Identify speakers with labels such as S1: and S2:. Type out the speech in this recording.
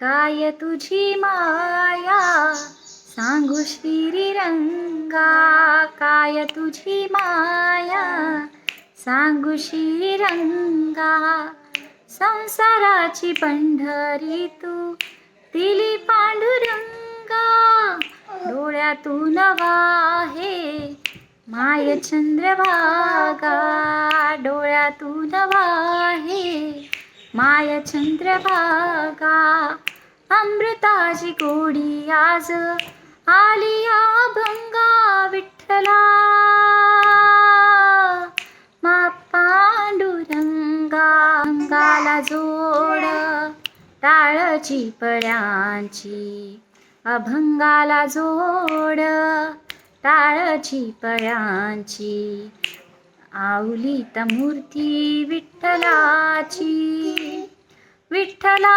S1: काय तुझी माया? सांगू श्रीरंगा. काय तुझी माया? सांगू श्रीरंगा. संसाराची पंढरी तू दिली पांडुरंगा. डोळ्यातून वाहे माय चंद्रभागा डोळ्यातून वाहे माय चंद्रभागा अमृताची गोडी आज आली भंगा विठ्ठला. मा पांडुरंगा अंगाला जोड टाळची पळ्यांची अभंगाला जोड टाळची पळ्यांची आवलीत मूर्ती विठ्ठलाची. विठ्ठला!